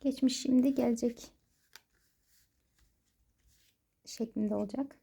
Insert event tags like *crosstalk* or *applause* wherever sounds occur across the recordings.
Geçmiş şimdi gelecek şeklinde olacak.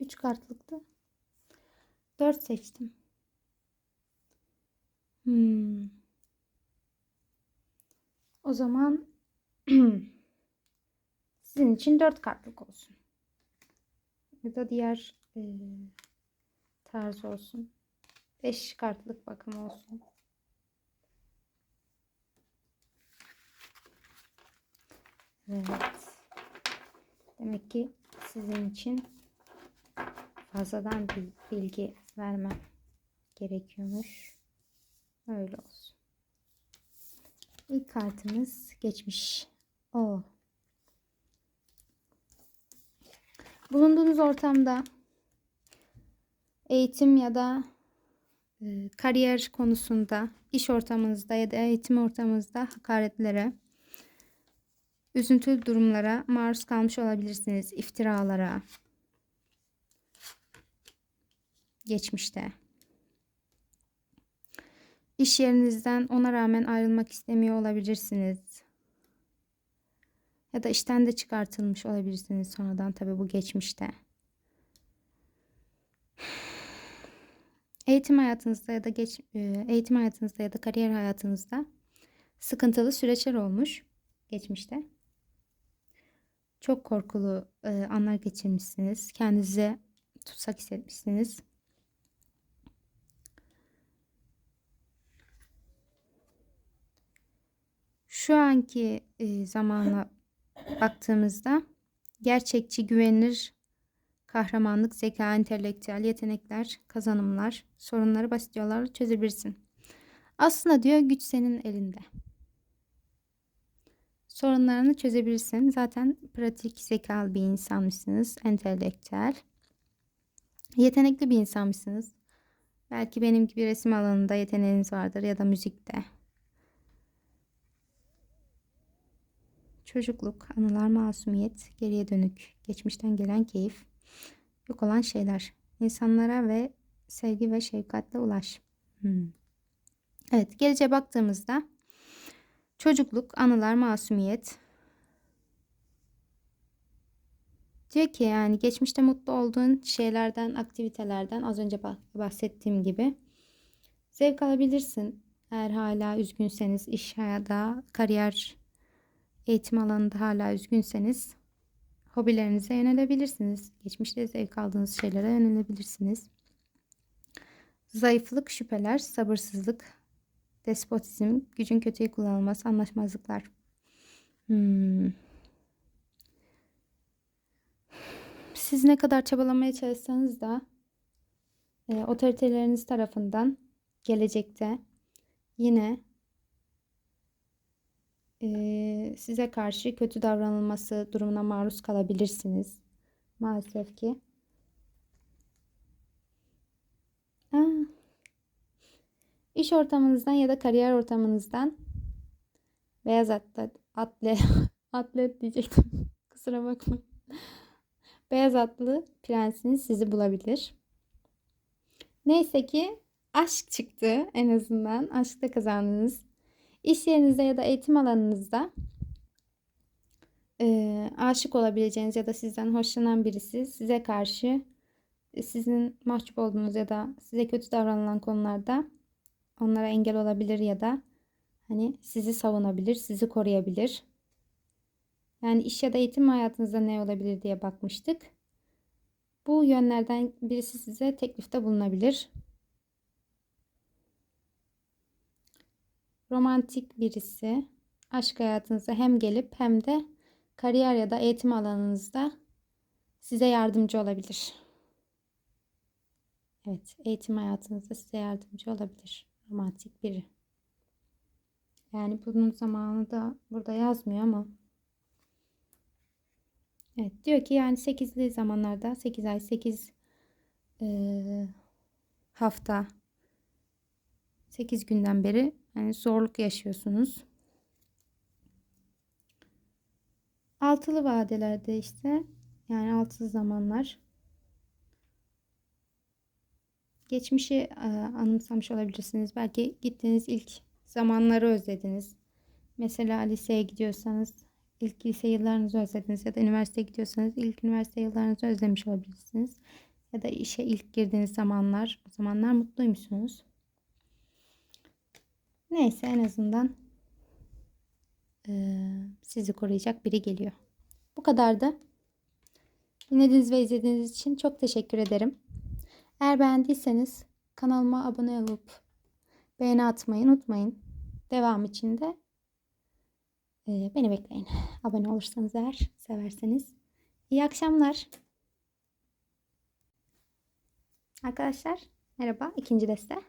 3 kartlıktı. 4 seçtim. Hmm. O zaman *clears throat* sizin için 4 kartlık olsun. Ya da diğer e, tarz olsun. 5 kartlık bakım olsun. Evet. Demek ki sizin için fazladan bir bilgi vermem gerekiyormuş. Öyle olsun. İlk kartımız geçmiş. O. Bulunduğunuz ortamda eğitim ya da e, kariyer konusunda, iş ortamınızda ya da eğitim ortamınızda hakaretlere, üzüntülü durumlara maruz kalmış olabilirsiniz. İftiralara. Geçmişte. İş yerinizden ona rağmen ayrılmak istemiyor olabilirsiniz. Ya da işten de çıkartılmış olabilirsiniz sonradan tabi bu geçmişte. Eğitim hayatınızda ya da geç, e, eğitim hayatınızda ya da kariyer hayatınızda sıkıntılı süreçler olmuş geçmişte. Çok korkulu e, anlar geçirmişsiniz. Kendinize tutsak hissetmişsiniz. Şu anki e, zamana baktığımızda gerçekçi, güvenilir kahramanlık, zeka, entelektüel yetenekler, kazanımlar, sorunları basit yollarla çözebilirsin. Aslında diyor güç senin elinde. Sorunlarını çözebilirsin. Zaten pratik, zekalı bir insanmışsınız. Entelektüel. Yetenekli bir insanmışsınız. Belki benim gibi resim alanında yeteneğiniz vardır ya da müzikte. Çocukluk, anılar, masumiyet, geriye dönük, geçmişten gelen keyif, yok olan şeyler. İnsanlara ve sevgi ve şefkatle ulaş. Hmm. Evet, geleceğe baktığımızda çocukluk, anılar, masumiyet. Diyor ki yani geçmişte mutlu olduğun şeylerden, aktivitelerden az önce bahsettiğim gibi zevk alabilirsin. Eğer hala üzgünseniz iş hayata, kariyer eğitim alanında hala üzgünseniz hobilerinize yönelebilirsiniz. Geçmişte zevk aldığınız şeylere yönelebilirsiniz. Zayıflık, şüpheler, sabırsızlık, despotizm, gücün kötüye kullanılması, anlaşmazlıklar. Hmm. Siz ne kadar çabalamaya çalışsanız da e, otoriteleriniz tarafından gelecekte yine e, size karşı kötü davranılması durumuna maruz kalabilirsiniz. Maalesef ki. İş ortamınızdan ya da kariyer ortamınızdan beyaz atlet, atlet, *laughs* atlet diyecektim. *laughs* Kusura bakmayın. Beyaz atlı prensiniz sizi bulabilir. Neyse ki aşk çıktı en azından. Aşkta kazandınız. İş yerinizde ya da eğitim alanınızda e, aşık olabileceğiniz ya da sizden hoşlanan birisi size karşı e, sizin mahcup olduğunuz ya da size kötü davranılan konularda onlara engel olabilir ya da hani sizi savunabilir, sizi koruyabilir. Yani iş ya da eğitim hayatınızda ne olabilir diye bakmıştık. Bu yönlerden birisi size teklifte bulunabilir. romantik birisi aşk hayatınıza hem gelip hem de kariyer ya da eğitim alanınızda size yardımcı olabilir. Evet, eğitim hayatınızda size yardımcı olabilir. Romantik biri. Yani bunun zamanı da burada yazmıyor ama Evet diyor ki yani 8'li zamanlarda 8 ay 8 hafta 8 günden beri yani zorluk yaşıyorsunuz. Altılı vadelerde işte yani altılı zamanlar geçmişi e, anımsamış olabilirsiniz. Belki gittiğiniz ilk zamanları özlediniz. Mesela liseye gidiyorsanız ilk lise yıllarınızı özlediniz ya da üniversiteye gidiyorsanız ilk üniversite yıllarınızı özlemiş olabilirsiniz. Ya da işe ilk girdiğiniz zamanlar, o zamanlar mutluymuşsunuz. Neyse en azından e, sizi koruyacak biri geliyor. Bu kadardı. Dinlediğiniz ve izlediğiniz için çok teşekkür ederim. Eğer beğendiyseniz kanalıma abone olup beğeni atmayı unutmayın. Devam için de e, beni bekleyin. Abone olursanız eğer severseniz. İyi akşamlar. Arkadaşlar merhaba. ikinci deste.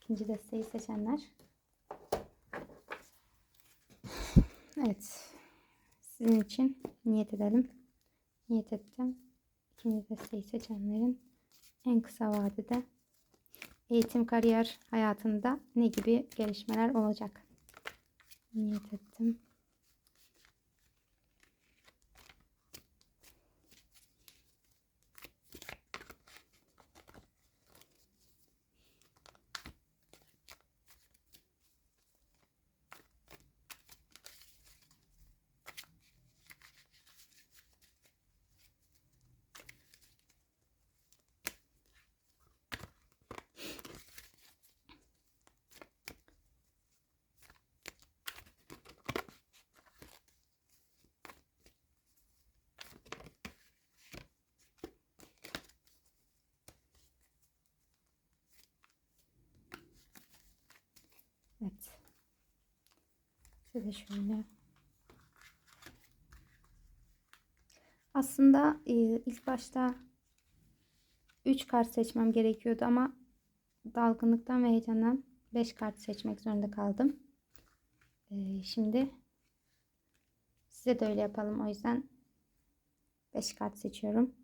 İkinci desteği seçenler. Evet. Sizin için niyet edelim. Niyet ettim. İkinci desteği seçenlerin en kısa vadede eğitim kariyer hayatında ne gibi gelişmeler olacak? Niyet ettim. Evet. Size şöyle. Aslında e, ilk başta 3 kart seçmem gerekiyordu ama dalgınlıktan ve heyecandan 5 kart seçmek zorunda kaldım. E, şimdi size de öyle yapalım. O yüzden 5 kart seçiyorum.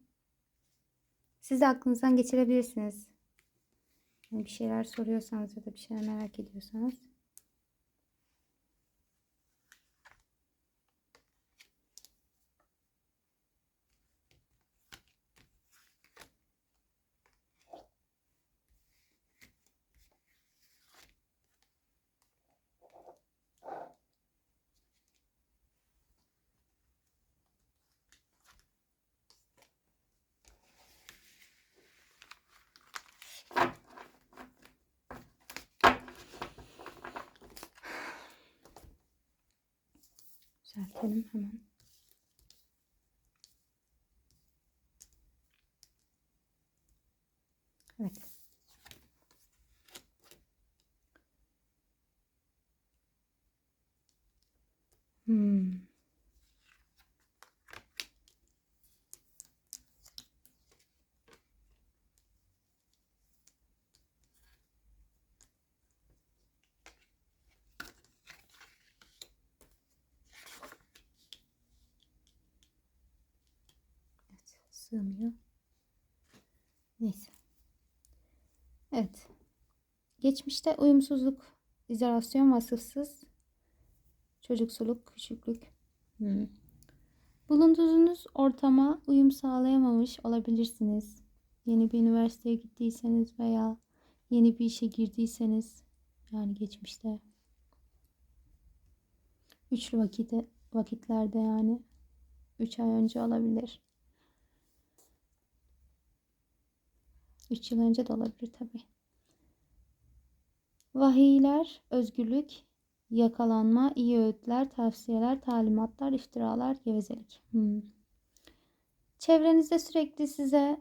Siz de aklınızdan geçirebilirsiniz. Yani bir şeyler soruyorsanız ya da bir şeyler merak ediyorsanız. Düzeltelim hemen. Evet. Hmm. Evet, sığmıyor. Neyse. Evet. Geçmişte uyumsuzluk, izolasyon, vasıfsız, çocuksuluk, küçüklük. Hmm. Bulunduğunuz ortama uyum sağlayamamış olabilirsiniz. Yeni bir üniversiteye gittiyseniz veya yeni bir işe girdiyseniz yani geçmişte üçlü vakitte, vakitlerde yani 3 ay önce olabilir. 3 yıl önce de olabilir tabi. Vahiyler, özgürlük, yakalanma, iyi öğütler, tavsiyeler, talimatlar, iftiralar, gevezelik. Hmm. Çevrenizde sürekli size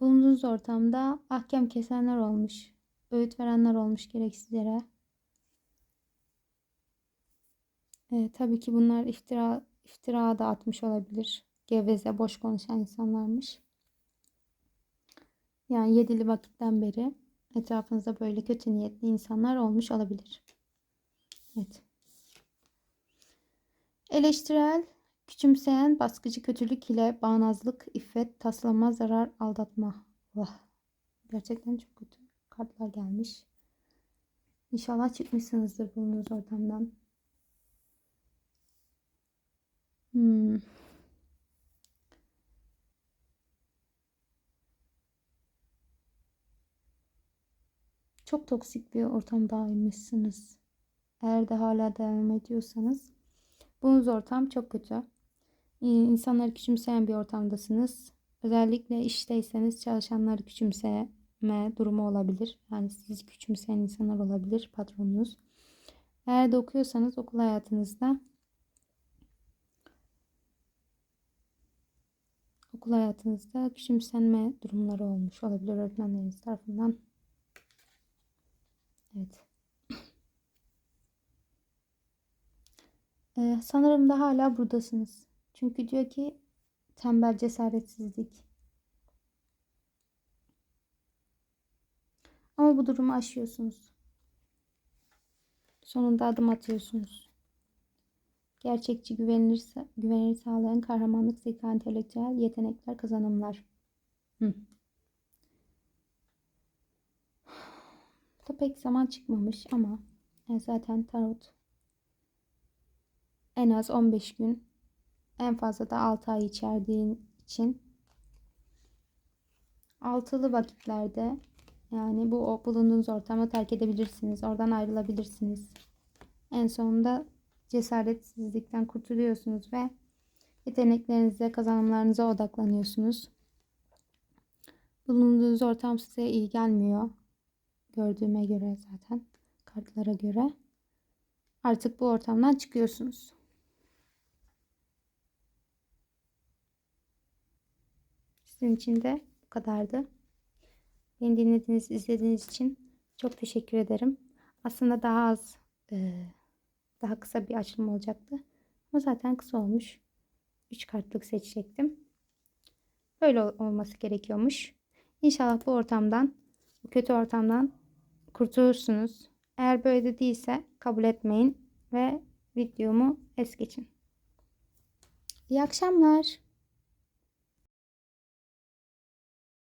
bulunduğunuz ortamda ahkam kesenler olmuş, öğüt verenler olmuş gereksiz yere. E, tabii ki bunlar iftira, iftira da atmış olabilir. Geveze, boş konuşan insanlarmış. Yani yedili vakitten beri etrafınızda böyle kötü niyetli insanlar olmuş olabilir. Evet. Eleştirel, Küçümseyen, baskıcı kötülük ile bağnazlık, iffet, taslama, zarar, aldatma. Vah. Gerçekten çok kötü kartlar gelmiş. İnşallah çıkmışsınızdır bulunduğunuz ortamdan. Hmm. Çok toksik bir ortamdaymışsınız. Eğer de hala devam ediyorsanız bulunduğunuz ortam çok kötü. İnsanları küçümseyen bir ortamdasınız. Özellikle işteyseniz çalışanları küçümseme durumu olabilir. Yani sizi küçümseyen insanlar olabilir patronunuz. Eğer de okuyorsanız okul hayatınızda okul hayatınızda küçümsenme durumları olmuş olabilir öğretmenleriniz tarafından. Evet. Ee, sanırım da hala buradasınız. Çünkü diyor ki tembel cesaretsizlik. Ama bu durumu aşıyorsunuz. Sonunda adım atıyorsunuz. Gerçekçi güvenilir, güvenilir sağlayan kahramanlık, zeka, entelektüel yetenekler, kazanımlar. Hı. Da pek zaman çıkmamış ama yani zaten tarot en az 15 gün en fazla da 6 ay içerdiğin için altılı vakitlerde yani bu bulunduğunuz ortamı terk edebilirsiniz. Oradan ayrılabilirsiniz. En sonunda cesaretsizlikten kurtuluyorsunuz ve yeteneklerinize, kazanımlarınıza odaklanıyorsunuz. Bulunduğunuz ortam size iyi gelmiyor. Gördüğüme göre zaten kartlara göre artık bu ortamdan çıkıyorsunuz. Sizin için de bu kadardı. Beni dinlediğiniz, izlediğiniz için çok teşekkür ederim. Aslında daha az, e, daha kısa bir açılım olacaktı. Ama zaten kısa olmuş. 3 kartlık seçecektim. Böyle olması gerekiyormuş. İnşallah bu ortamdan, bu kötü ortamdan kurtulursunuz. Eğer böyle de değilse kabul etmeyin ve videomu es geçin. İyi akşamlar.